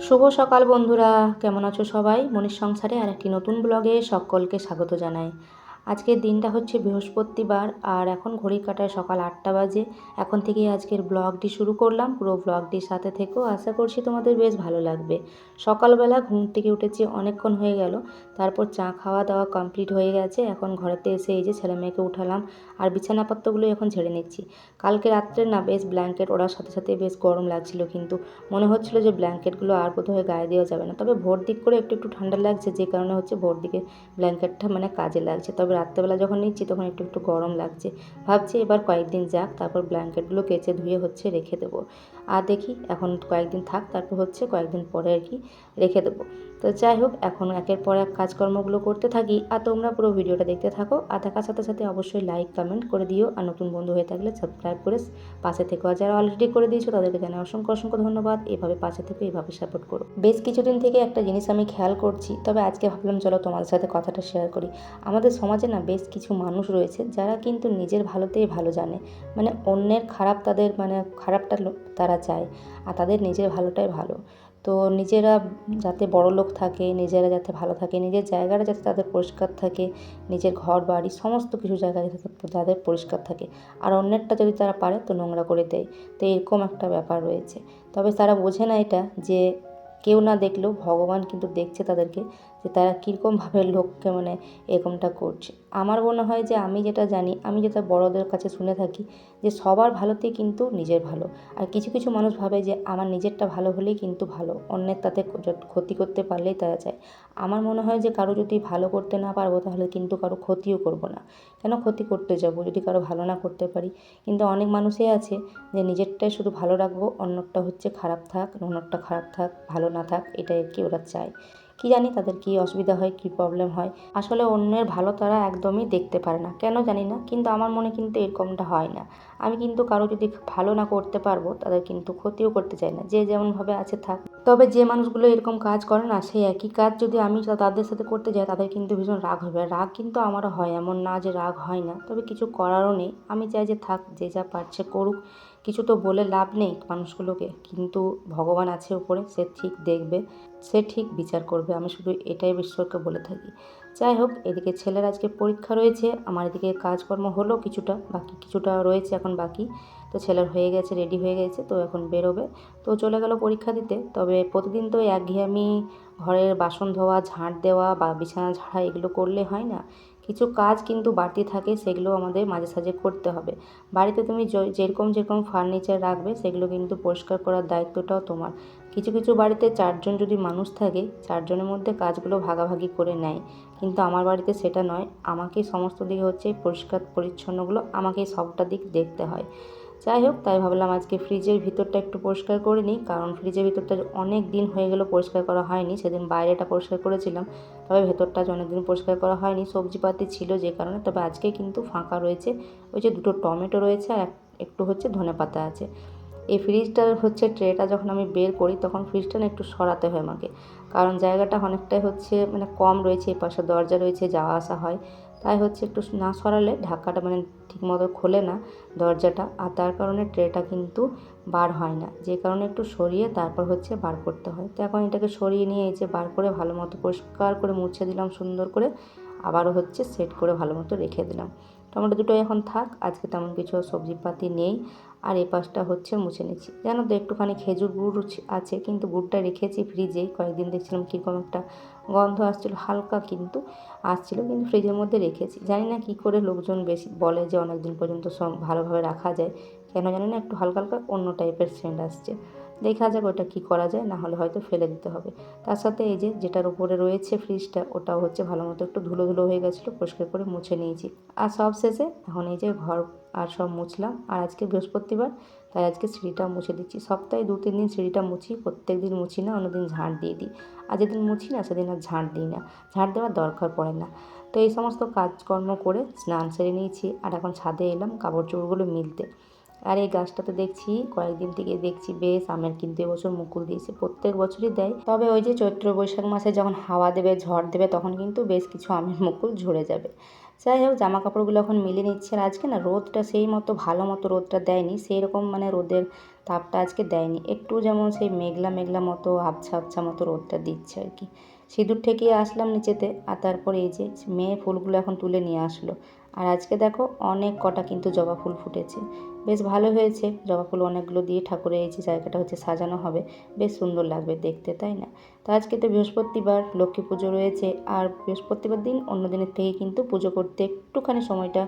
শুভ সকাল বন্ধুরা, কেমন আছো সবাই? মনির সংসারে আর একটি নতুন ব্লগে সকলকে স্বাগত জানাই। আজকের দিনটা হচ্ছে বৃহস্পতিবার আর এখন ঘড়ি কাটায় সকাল আটটা বাজে। এখন থেকেই আজকের ব্লগটি শুরু করলাম। পুরো ব্লগটির সাথে থেকেও আশা করছি তোমাদের বেশ ভালো লাগবে। সকালবেলা ঘুম থেকে উঠেছি অনেকক্ষণ হয়ে গেল। তারপর চা খাওয়া দাওয়া কমপ্লিট হয়ে গেছে। এখন ঘরেতে এসে এই যে ছেলে মেয়েকে উঠালাম আর বিছানাপত্রগুলো এখন ঝেড়ে নিচ্ছি। কালকে রাত্রে না বেশ ব্ল্যাঙ্কেট ওড়ার সাথে সাথে বেশ গরম লাগছিল কিন্তু মনে হচ্ছিল যে ব্ল্যাঙ্কেটগুলো আর বোধহয় গায়ে দেওয়া যাবে না। তবে ভোর দিক করে একটু একটু ঠান্ডা লাগছে যে কারণে হচ্ছে ভোর দিকে ব্ল্যাঙ্কেটটা মানে কাজে লাগছে। তবে রাত্রেবেলা যখন নিচ্ছি তখন একটু একটু গরম লাগছে। ভাবছি এবার কয়েকদিন যাক, তারপর ব্ল্যাঙ্কেটগুলো কেচে ধুয়ে হচ্ছে রেখে দেবো। আর দেখি, এখন কয়েকদিন থাক, তারপর হচ্ছে কয়েকদিন পরে আর কি রেখে দেবো। তো যাই হোক, এখন একের পর এক কাজকর্মগুলো করতে থাকি। আর তোমরা পুরো ভিডিওটা দেখতে থাকো। আর দেখার সাথে সাথে অবশ্যই লাইক কমেন্ট করে দিও। আর নতুন বন্ধু হয়ে থাকলে সাবস্ক্রাইব করে পাশে থেকে। আর যারা অলরেডি করে দিয়েছ, তাদেরকে জানাই অসংখ্য অসংখ্য ধন্যবাদ। এভাবে পাশে থেকে, এভাবে সাপোর্ট করো। বেশ কিছুদিন থেকে একটা জিনিস আমি খেয়াল করছি। তবে আজকে ভাবলাম, চলো তোমাদের সাথে কথাটা শেয়ার করি। আমাদের সমাজে না বেশ কিছু মানুষ রয়েছে, যারা কিন্তু নিজের ভালোতেই ভালো জানে। মানে অন্যের খারাপ তাদের মানে খারাপটা তারা চায়। আর তাদের নিজের ভালোটাই ভালো। তো নিজেরা যাতে বড় লোক থাকে, নিজেরা যাতে ভালো থাকে, নিজের জায়গাটা যাতে তাদের পরিষ্কার থাকে, নিজের ঘর, বাড়ি, সমস্ত কিছু জায়গা যাতে তাদের পরিষ্কার থাকে। আর অন্যেরটা যদি তারা পারে, তো নোংরা করে দেয়। তো এরকম একটা ব্যাপার রয়েছে। তবে তারা বোঝে না এটা, যে কেউ না দেখলেও ভগবান কিন্তু দেখছে তাদেরকে, যে তারা কীরকমভাবে লোককে মানে এরকমটা করছে। আমার মনে হয় যে আমি যেটা জানি, আমি যেটা বড়দের কাছে শুনে থাকি যে সবার ভালোতেই কিন্তু নিজের ভালো। আর কিছু কিছু মানুষ ভাবে যে আমার নিজেরটা ভালো হলেই কিন্তু ভালো, অন্যের তাতে ক্ষতি করতে পারলেই তারা চায়। আমার মনে হয় যে কারও যদি ভালো করতে না পারব তাহলে কিন্তু কারও ক্ষতিও করব না। কেন ক্ষতি করতে যাব যদি কারও ভালো না করতে পারি? কিন্তু অনেক মানুষই আছে যে নিজেরটাই শুধু ভালো রাখব অন্যটা হচ্ছে খারাপ থাক অন্যটা খারাপ থাক, ভালো না থাক, এটাই আর কি ওরা চায়। কি জানি তাদের কি অসুবিধা হয়, কি প্রবলেম হয়। আসলে অন্যের ভালো তারা একদমই দেখতে পারে না। কেন জানি না, কিন্তু আমার মনে কিন্তু এরকমটা হয় না। আমি কিন্তু কারও যদি ভালো না করতে পারব, তাদের কিন্তু ক্ষতিও করতে চাই না। যে যেমনভাবে আছে, থাক। তবে যে মানুষগুলো এরকম কাজ করে না, সেই একই কাজ যদি আমি তাদের সাথে করতে যাই, তাদের কিন্তু ভীষণ রাগ হবে। রাগ কিন্তু আমারও হয়, এমন না যে রাগ হয় না। তবে কিছু করারও নেই। আমি চাই যে থাক, যে যা পারছে করুক। কিছু তো বলে লাভ নেই মানুষগুলোকে। কিন্তু ভগবান আছে উপরে, সে ঠিক দেখবে। সে ঠিক বিচার করবে, আমি শুধু এটাই ঈশ্বরকে বলে থাকি। যাই হোক, এদিকে ছেলের আজকে পরীক্ষা রয়েছে, আমার এদিকে কাজকর্ম হলো কিছুটা, বাকি কিছুটা রয়েছে এখন বাকি। তো ছেলের হয়ে গেছে রেডি হয়ে গেছে, তো এখন বেরোবে। তো চলে গেল পরীক্ষা দিতে, তবে প্রতিদিন তো একঘেয়েমি ঘরের বাসন ধোয়া, ঝাঁট দেওয়া বা বিছানা ঝাড়া এগুলো করলে হয় না। কিছু কাজ কিন্তু বাড়তি থাকে, সেগুলো আমাদের মাঝে সাঝে করতে হবে। বাড়িতে তুমি যেরকম যেরকম ফার্নিচার রাখবে, সেগুলো কিন্তু পরিষ্কার করার দায়িত্বটাও তোমার। কিছু কিছু বাড়িতে চারজন যদি মানুষ থাকে, চারজনের মধ্যে কাজগুলো ভাগাভাগি করে নেয়। কিন্তু আমার বাড়িতে সেটা নয়, আমাকে সমস্ত দিকে হচ্ছে পরিষ্কার পরিচ্ছন্নগুলো আমাকে সবটা দিক দেখতে হয়। যাই হোক, তাই ভাবলাম আজকে ফ্রিজের ভিতরটা একটু পরিষ্কার করে নিই, কারণ ফ্রিজের ভিতরটা অনেক দিন হয়ে গেল পরিষ্কার করা হয়নি। সেদিন বাইরেটা পরিষ্কার করেছিলাম, তবে ভেতরটা অনেকদিন পরিষ্কার করা হয়নি। সবজিপাতি ছিল যে কারণে, তবে আজকে কিন্তু ফাঁকা রয়েছে। ওই যে দুটো টমেটো রয়েছে আর একটু হচ্ছে ধনে পাতা আছে। এই ফ্রিজটার হচ্ছে ট্রেটা যখন আমি বের করি, তখন ফ্রিজটা না একটু সরাতে হয় আমাকে। কারণ জায়গাটা অনেকটাই হচ্ছে মানে কম রয়েছে এই পাশে দরজা রয়েছে, যাওয়া আসা হয়। তাই হচ্ছে একটু না সরালে ঢাকাটা মানে ঠিকমতো খোলে না দরজাটা। আর তার কারণে ট্রেটা কিন্তু বার হয় না। যে কারণে একটু সরিয়ে তারপর হচ্ছে বার করতে হয়। তো এখন এটাকে সরিয়ে নিয়ে এই যে বার করে ভালো মতো পরিষ্কার করে মুছে দিলাম, সুন্দর করে আবারও হচ্ছে সেট করে ভালো মতো রেখে দিলাম। টমেটো দুটো এখন থাক, আজকে তেমন কিছু সবজিপাতি নেই। আর এই পাশটা হচ্ছে মুছে নিচ্ছি। জানো তো, একটুখানি খেজুর গুড় আছে, কিন্তু গুড়টা রেখেছি ফ্রিজে কয়েকদিন দেখছিলাম কীরকম একটা গন্ধ আসছিল, হালকা কিন্তু আসছিল, কিন্তু ফ্রিজের মধ্যে রেখেছি। জানি না কী করে লোকজন বেশি বলে যে অনেক দিন পর্যন্ত সব ভালোভাবে রাখা যায়। কেন জানি না, একটু হালকা হালকা অন্য টাইপের সেন্ট আসছে। দেখা যাক ওটা কী করা যায়, না হলে হয়তো ফেলে দিতে হবে। তার সাথে এই যে যেটার উপরে রয়েছে ফ্রিজটা ওটাও হচ্ছে ভালো মতো একটু ধুলো ধুলো হয়ে গেছিল, পরিষ্কার করে মুছে নিয়েছি। আর সব শেষে এখন এই যে ঘর আর সব মুছলাম। আর আজকে বৃহস্পতিবার, তাই আজকে সিঁড়িটা মুছে দিচ্ছি। সপ্তাহে দু, তিন দিন সিঁড়িটা মুছি, প্রত্যেক দিন মুছি না, অন্যদিন ঝাঁট দিয়ে দিই। আর যেদিন মুছি না, সেদিন আর ঝাঁট দিই না। ঝাঁট দেওয়ার দরকার পড়ে না। তো এই সমস্ত কাজকর্ম করে স্নান সেরে নিয়েছি। আর এখন ছাদে এলাম কাপড় চোপড়গুলো মিলতে। আর এই গাছটাতে দেখছি, কয়েকদিন থেকে দেখছি, বেশ আমের কিন্তু এবছর মুকুল দিয়েছে, প্রত্যেক বছরই দেয়। তবে ওই যে চৈত্র বৈশাখ মাসে যখন হাওয়া দেবে, ঝড় দেবে, তখন কিন্তু বেশ কিছু আমের মুকুল ঝরে যাবে। যাই হোক জামা কাপড়গুলো এখন মিলে নিচ্ছে আর আজকে না রোদটা সেই মতো, ভালো মতো রোদটা দেয়নি সেই রকম মানে রোদের তাপটা আজকে দেয়নি। একটু যেমন সেই মেঘলা মেঘলা মতো, আবছা আবছা মতো রোদটা দিচ্ছে আর কি। সিঁদুর ঠেকিয়ে আসলাম নিচেতে, আর তারপরে এই যে মেয়ে ফুলগুলো এখন তুলে নিয়ে আসলো। আর আজকে দেখো অনেক কটা কিন্তু জবা ফুল ফুটেছে। বেশ ভালো হয়েছে। জবা ফুল অনেকগুলো দিয়ে ঠাকুরের এই যে জায়গাটা হচ্ছে সাজানো হবে। বেশ সুন্দর লাগবে দেখতে, তাই না? তো আজকে তো বৃহস্পতিবার, লক্ষ্মী পুজো রয়েছে। আর বৃহস্পতিবার দিন অন্য দিনের থেকে কিন্তু পুজো করতে একটুখানি সময়টা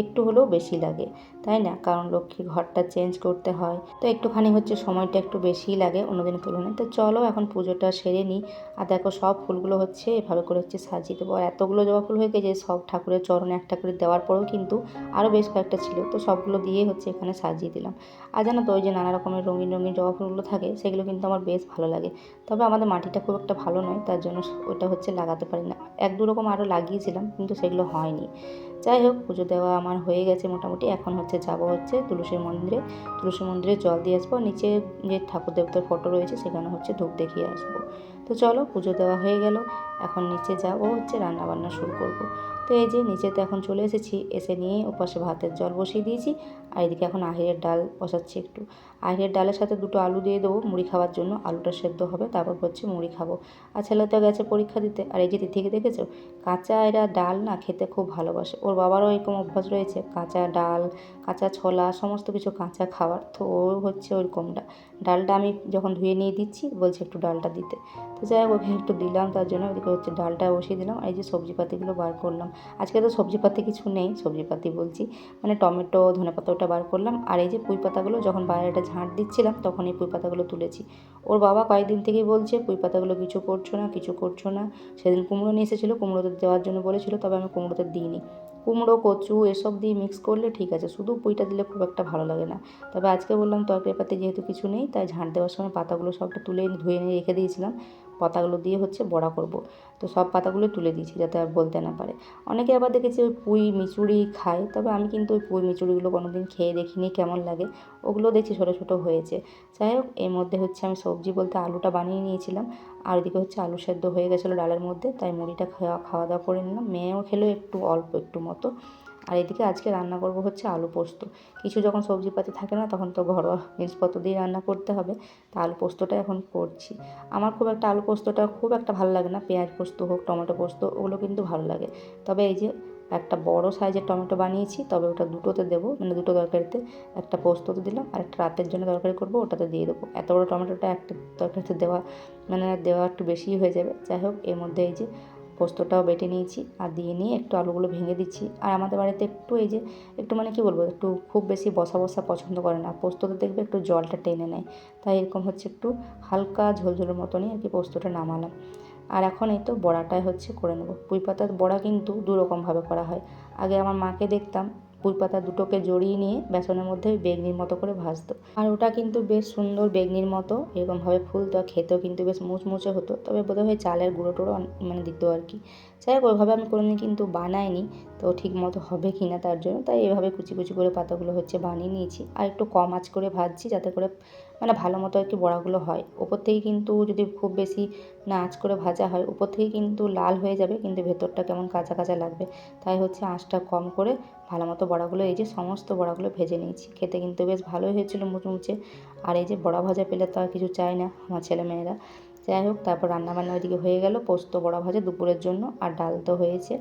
একটু হলেও বেশি লাগে, তাই না? কারণ লক্ষ্মীর ঘরটা চেঞ্জ করতে হয়। তো একটুখানি হচ্ছে সময়টা একটু বেশিই লাগে অন্য দিনের তুলনায়। তো চলো এখন পুজোটা সেরে নিই। আর দেখো সব ফুলগুলো হচ্ছে এভাবে করে হচ্ছে সাজিয়ে দেবো। আর এতগুলো জবা ফুল হয়ে গেছে, সব ঠাকুরের চরণে একটা করে দেওয়ার পরেও কিন্তু আরও বেশ কয়েকটা ছিল। তো সবগুলো দিয়ে হচ্ছে এখানে সাজিয়ে দিলাম। আর জানো তো ওই যে নানা রকমের রঙিন রঙিন জবা ফুলগুলো থাকে, সেগুলো কিন্তু আমার বেশ ভালো লাগে। তবে আমাদের মাটিটা খুব একটা ভালো নয়, তার জন্য ওটা হচ্ছে লাগাতে পারি না। এক দু রকম আরও লাগিয়েছিলাম, কিন্তু সেগুলো হয়নি। যাই হোক, পুজো দেওয়া আমার হয়ে গেছে মোটামুটি। এখন হচ্ছে যাব হচ্ছে তুলসী মন্দিরে। তুলসী মন্দিরে জল দিয়ে আসব। নিচে যে ঠাকুর দেবতার ফটো রয়েছে, সেখানে হচ্ছে ধূপ দেখিয়ে আসব। তো চলো, পুজো দেওয়া হয়ে গেল। এখন নিচে যাব হচ্ছে রান্না বান্না শুরু করব। তো এই যে নিচেতে এখন চলে এসেছি। এসে নিয়ে ওপাশে ভাতের জল বসিয়ে দিয়েছি। আর এদিকে এখন আহিরের ডাল বসাচ্ছি একটু। আহিরের ডালের সাথে দুটো আলু দিয়ে দেবো। মুড়ি খাওয়ার জন্য আলুটা সেদ্ধ হবে, তারপর হচ্ছে মুড়ি খাব। আর ছেলে তো গেছে পরীক্ষা দিতে। আর এই যে তিথিকে দেখেছ? কাঁচা এরা ডাল না খেতে খুব ভালোবাসে। ওর বাবারও এরকম অভ্যাস রয়েছে, কাঁচা ডাল, কাঁচা ছোলা, সমস্ত কিছু কাঁচা খাবার তো ও হচ্ছে ওইরকমটা ডালটা আমি যখন ধুয়ে নিয়ে দিচ্ছি, বলছে একটু ডালটা দিতে। তো যাই হোক, ওকে একটু দিলাম, তার জন্য ওদিকে হচ্ছে ডালটা বসিয়ে দিলাম। আর এই যে সবজিপাতিগুলো বার করলাম। আজকে তো সবজিপাতি কিছু নেই, সবজিপাতি বলছি। মানে টমেটো ধনে পাতা ওটা বার করলাম। আর এই যে পুঁই পাতাগুলো যখন বাইরেটা ঝাঁট দিচ্ছিলাম তখন এই পুঁই পাতাগুলো তুলেছি। ওর বাবা কয়েকদিন থেকেই বলছে, পুঁই পাতাগুলো কিছু করছ না, কিছু করছ না। সেদিন কুমড়ো নিয়ে এসেছিল কুমড়োতে দেওয়ার জন্য বলেছিল, তবে আমি কুমড়োতে দিইনি। কুমড়ো, কচু এসব দিয়ে মিক্স করলে ঠিক আছে। শুধু পুঁইটা দিলে খুব একটা ভালো লাগে না। তবে আজকে বললাম তরকারি পাতে যেহেতু কিছু নেই, তাই ঝাঁট দেওয়ার সময় পাতাগুলো সবটা তুলে ধুয়ে নিয়ে রেখে দিয়েছিলাম। পাতাগুলো দিয়ে হচ্ছে বড়া করব। তো সব পাতাগুলো তুলে দিয়েছি যাতে আর বলতে না পারে। অনেকে আবার দেখেছি ওই পুঁই মিচুড়ি খায়, তবে আমি কিন্তু ওই পুঁই মিচুড়িগুলো কোনো দিন খেয়ে দেখিনি, কেমন লাগে ওগুলো দেখছি ছোটো ছোটো হয়েছে। যাই হোক, এর মধ্যে হচ্ছে আমি সবজি বলতে আলুটা বানিয়ে নিয়েছিলাম। আর এদিকে হচ্ছে আলু সেদ্ধ হয়ে গেছিল ডালের মধ্যে, তাই মুড়িটা খাওয়া খাওয়া দাওয়া করে নিলাম। মেয়েও খেলো একটু, অল্প একটু মতো। আর এদিকে আজকে রান্না করব হচ্ছে আলু পোস্ত। কিছু যখন সবজিপাতি থাকে না, তখন তো ঘরোয়া জিনিসপত্র দিয়ে রান্না করতে হবে। তা আলু পোস্তটা এখন করছি। আমার খুব একটা আলু পোস্তটা খুব একটা ভালো লাগে না। পেঁয়াজ পোস্ত হোক, টমেটো পোস্ত, ওগুলো কিন্তু ভালো লাগে। তবে এই যে একটা বড় সাইজের টমেটো বানিয়েছি, তবে ওটা দুটোতে দেবো মানে দুটো তরকারিতে। একটা পোস্ততে দিলাম, আর একটা রাতের জন্য তরকারি করব, ওটাতে দিয়ে দেবো। এত বড়ো টমেটোটা একটা তরকারিতে দেওয়া মানে দেওয়া একটু বেশিই হয়ে যাবে। যাই হোক, এর মধ্যে এই যে পোস্তটাও বেটে নিয়েছি, আর দিয়ে নিয়ে একটু আলুগুলো ভেঙে দিচ্ছি। আর আমাদের বাড়িতে একটু এই যে, একটু মানে কি বলব, একটু খুব বেশি বসা বসা পছন্দ করে না। পোস্ততে দেখবে একটু জলটা টেনে নেয়। তাই এরকম হচ্ছে একটু হালকা ঝোলঝোলের মতনই আর কি পোস্তটা নামালাম। আর এখন এই তো বড়াটাই হচ্ছে করে নেব। পুঁই পাতার বড়া কিন্তু দু রকমভাবে করা হয়। আগে আমার মাকে দেখতাম পুঁই পাতা দুটোকে জড়িয়ে নিয়ে বেসনের মধ্যে বেগনির মতো করে ভাজতো। আর ওটা কিন্তু বেশ সুন্দর বেগনির মতো, এরকমভাবে ফুলতো, খেতেও কিন্তু বেশ মুচমুচে হতো। তবে বোধহয় চালের গুঁড়ো টুড়ো মানে দিত আর কি। যাই হোক, ওইভাবে আমি কোনোদিন কিন্তু বানাইনি, তো ঠিক মতো হবে কি না তার জন্য। তাই এভাবে কুচি কুচি করে পাতাগুলো হচ্ছে বানিয়ে নিয়েছি। আর একটু কম আঁচ করে ভাজছি যাতে করে মানে ভালো মতো আর কি বড়াগুলো হয়। ওপর থেকে কিন্তু যদি খুব বেশি না আঁচ করে ভাজা হয় উপর থেকে কিন্তু লাল হয়ে যাবে, কিন্তু ভেতরটা কেমন কাঁচা কাঁচা লাগবে। তাই হচ্ছে আঁচটা কম করে ভালো মতো বড়াগুলো, এই যে সমস্ত বড়াগুলো ভেজে নিয়েছি। খেতে কিন্তু বেশ ভালোই হয়েছিলো মুচমুচে। আর এই যে বড়া ভাজা পেলে তো আর কিছু চায় না আমার ছেলেমেয়েরা। যাই হোক, তারপর রান্নাবান্না ওইদিকে হয়ে গেল। পোস্ত, বড়া ভাজা দুপুরের জন্য। আর ডাল তো হয়েছে।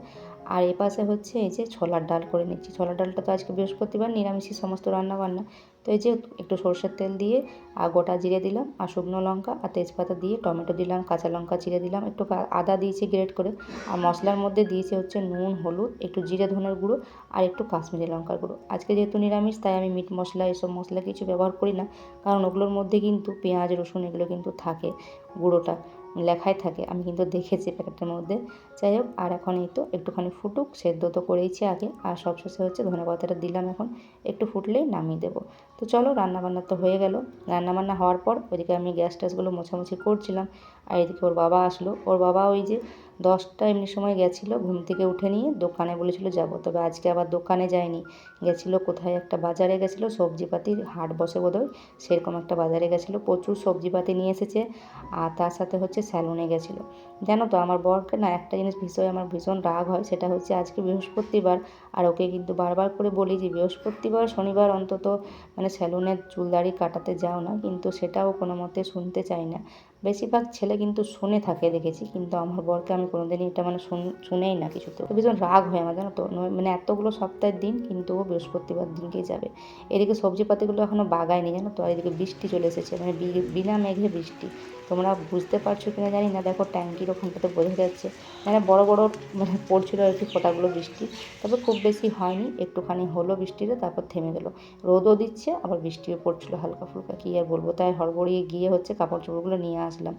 আর এ পাশে হচ্ছে এই যে ছোলার ডাল করে নিচ্ছি। ছোলার ডালটা তো আজকে বৃহস্পতিবার, নিরামিষই সমস্ত রান্নাবান্না। তো এই যে একটু সর্ষের তেল দিয়ে আর গোটা জিরে দিলাম, আর শুকনো লঙ্কা, আর তেজপাতা দিয়ে টমেটো দিলাম, কাঁচা লঙ্কা চিড়ে দিলাম, একটু আদা দিয়েছি গ্রেট করে, আর মশলার মধ্যে দিয়েছি হচ্ছে নুন, হলুদ, একটু জিরে ধনের গুঁড়ো, আর একটু কাশ্মীরি লঙ্কার গুঁড়ো। আজকে যেহেতু নিরামিষ, তাই আমি মিট মশলা, এসব মশলা কিছু ব্যবহার করি না, কারণ ওগুলোর মধ্যে কিন্তু পেঁয়াজ, রসুন এগুলো কিন্তু থাকে গুঁড়োটা। লেখাই থাকে। আমি কিন্তু দেখেছি প্যাকেটের মধ্যে। যাই হোক, আর এখন এই তো একটুখানি ফুটুক, সেদ্ধ তো করেইছি আগে। আর সবশেষে হচ্ছে ধনে পাতাটা দিলাম এখন। একটু ফুটলেই নামিয়ে দেবো। তো চলো, রান্নাবান্না তো হয়ে গেল। রান্নাবান্না হওয়ার পর ওইদিকে আমি গ্যাস ট্যাসগুলো মোছামুছি করছিলাম। আর এদিকে ওর বাবা আসলো। ওর বাবা ওই যে দশটা এমনি সময় গেছিল, ঘুম থেকে উঠে নিয়ে দোকানে বলেছিল যাব। তবে আজকে আবার দোকানে যায়নি। গেছিল কোথায় একটা বাজারে গেছিল সবজিপাতির হাট বসে বোধহয়, সেরকম একটা বাজারে গেছিল। প্রচুর সবজিপাতি নিয়ে এসেছে, আর তার সাথে হচ্ছে স্যালুনে গেছিল। জানো তো, আমার বরকে না একটা জিনিস বিষয়ে আমার ভীষণ রাগ হয়, সেটা হচ্ছে আজকে বৃহস্পতিবার, আর ওকে কিন্তু বারবার করে বলি যে, বৃহস্পতিবার, শনিবার অন্তত মানে স্যালুনের চুলদাড়ি কাটাতে যাও না। কিন্তু সেটাও কোনো মতে শুনতে চায় না। বেশিরভাগ ছেলে কিন্তু শুনে থাকে, দেখেছি। কিন্তু আমার বরকে আমি কোনোদিনই এটা মানে শুন- শুনেই না কিছুতে। ভীষণ রাগ হয় আমার, জানো তো? মানে এতগুলো সপ্তাহের দিন কিন্তু ও বৃহস্পতিবার দিনকেই যাবে। এদিকে সবজিপাতিগুলো এখনও বাগায়নি, জানো তো? এদিকে বৃষ্টি চলে এসেছে মানে বিনা মেঘে বৃষ্টি। তোমরা বুঝতে পারছ কিনা জানি না। দেখো ট্যাঙ্কির ওখানটাতে বোঝা যাচ্ছে। মানে বড় বড় মানে পড়ছিল আর কি ফোঁটাগুলো বৃষ্টি। তবে খুব বেশি হয়নি। একটুখানি হলো বৃষ্টিতে, তারপর থেমে গেলো। রোদও দিচ্ছে, আবার বৃষ্টিও পড়ছিল হালকা ফুলকা। কী আর বলব? তাই হড়বড়িয়ে গিয়ে হচ্ছে কাপড় চোপড়গুলো নিয়ে আসলাম।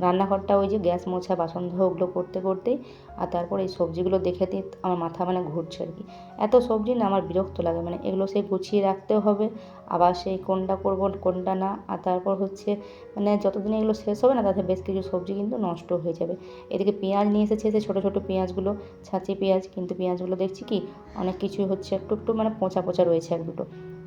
রান্নাঘরটা ওই যে গ্যাস মোছা, বাসন ধোয়া ওগুলো করতে করতেই আর তারপর এই সবজিগুলো দেখে দিয়ে আমার মাথা মানে ঘুরছে আর কি। এত সবজি না আমার বিরক্ত লাগে মানে এগুলো সেই গুছিয়ে রাখতেও হবে, আবার সেই কোনটা করব, কোনটা না, আর তারপর হচ্ছে মানে যতদিন এগুলো শেষ হবে না, তাতে বেশ কিছু সবজি কিন্তু নষ্ট হয়ে যাবে। এদিকে পেঁয়াজ নিয়ে এসেছে সেই ছোটো ছোটো পেঁয়াজগুলো, ছাঁচি পেঁয়াজ, কিন্তু পেঁয়াজগুলো দেখছি কি, অনেক কিছুই হচ্ছে, একটু একটু মানে পচা পচা রয়েছে এক দুটো।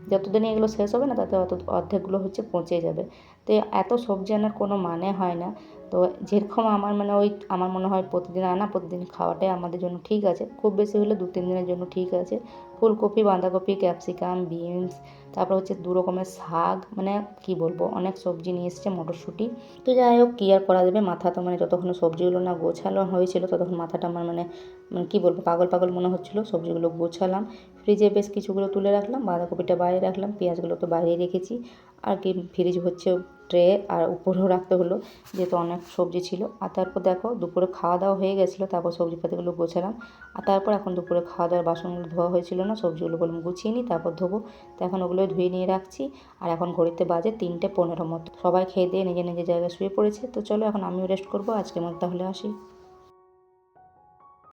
যতদিনে এগুলো শেষ হবে না, তাতে অত অর্ধেকগুলো হচ্ছে পচে যাবে। তো এত সবজি আনার কোনো মানে হয় না। তো যেরকম আমার মানে ওই আমার মনে হয় প্রতিদিন আনা প্রতিদিন খাওয়াটাই আমাদের জন্য ঠিক আছে। খুব বেশি হলে দু, তিন দিনের জন্য ঠিক আছে। ফুলকপি, বাঁধাকপি, ক্যাপসিকাম, বিনস, তারপর হচ্ছে দু রকমের শাক মানে কি বলব, অনেক সবজি নিয়ে এসেছে মটরশুঁটি। তো যাই হোক, কী আর করা যাবে? মাথা তো মানে যতক্ষণ সবজিগুলো না গোছালো হয়েছিল, ততক্ষণ মাথাটা আমার মানে মানে কী বলব, পাগল পাগল মনে হচ্ছিল, সবজিগুলো গোছালাম। ফ্রিজে বেশ কিছুগুলো তুলে রাখলাম, বাঁধাকপিটা বাইরে রাখলাম, পেঁয়াজগুলো তো বাইরেই রেখেছি। আর কি, ফ্রিজ হচ্ছে ট্রে আর উপরেও রাখতে হলো যেহেতু অনেক সবজি ছিল। আর তারপর দেখো দুপুরে খাওয়া দাওয়া হয়ে গেছিল, তারপর সবজিপাতিগুলো গোছালাম। আর তারপর এখন দুপুরে খাওয়া দাওয়ার বাসনগুলো ধোয়া হয়েছিল না, সবজিগুলো বললাম গুছিয়ে নিই তারপর ধোবো। তো এখন ওগুলো ধুয়ে নিয়ে রাখছি। আর এখন ঘড়িতে বাজে তিনটে পনেরো মতো। সবাই খেয়ে দিয়ে নিজে নিজের জায়গায় শুয়ে পড়েছে। তো চলো এখন আমিও রেস্ট করব। আজকের মতো তাহলে আসি।